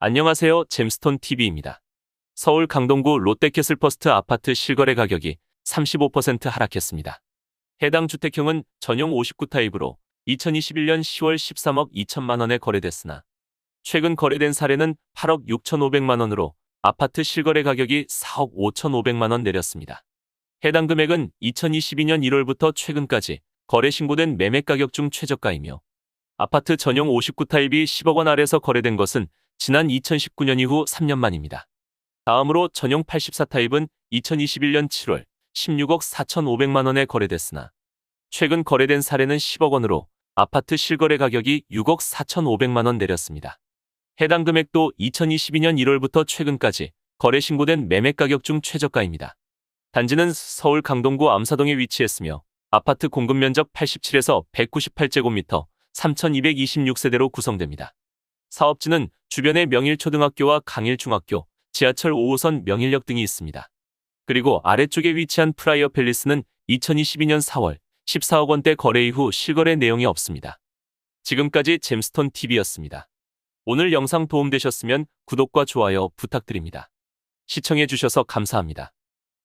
안녕하세요. 잼스톤 TV입니다. 서울 강동구 롯데캐슬퍼스트 아파트 실거래 가격이 35% 하락했습니다. 해당 주택형은 전용 59타입으로 2021년 10월 13억 2천만 원에 거래됐으나 최근 거래된 사례는 8억 6천5백만 원으로 아파트 실거래 가격이 4억 5천5백만 원 내렸습니다. 해당 금액은 2022년 1월부터 최근까지 거래 신고된 매매 가격 중 최저가이며 아파트 전용 59타입이 10억 원 아래서 거래된 것은 지난 2019년 이후 3년 만입니다. 다음으로 전용 84타입은 2021년 7월 16억 4천5백만 원에 거래됐으나 최근 거래된 사례는 10억 원으로 아파트 실거래 가격이 6억 4천5백만 원 내렸습니다. 해당 금액도 2022년 1월부터 최근까지 거래 신고된 매매 가격 중 최저가입니다. 단지는 서울 강동구 암사동에 위치했으며 아파트 공급 면적 87에서 198제곱미터 3,226세대로 구성됩니다. 사업지는 주변에 명일초등학교와 강일중학교, 지하철 5호선 명일역 등이 있습니다. 그리고 아래쪽에 위치한 프라이어 팰리스는 2022년 4월 14억 원대 거래 이후 실거래 내용이 없습니다. 지금까지 잼스톤 TV였습니다. 오늘 영상 도움되셨으면 구독과 좋아요 부탁드립니다. 시청해주셔서 감사합니다.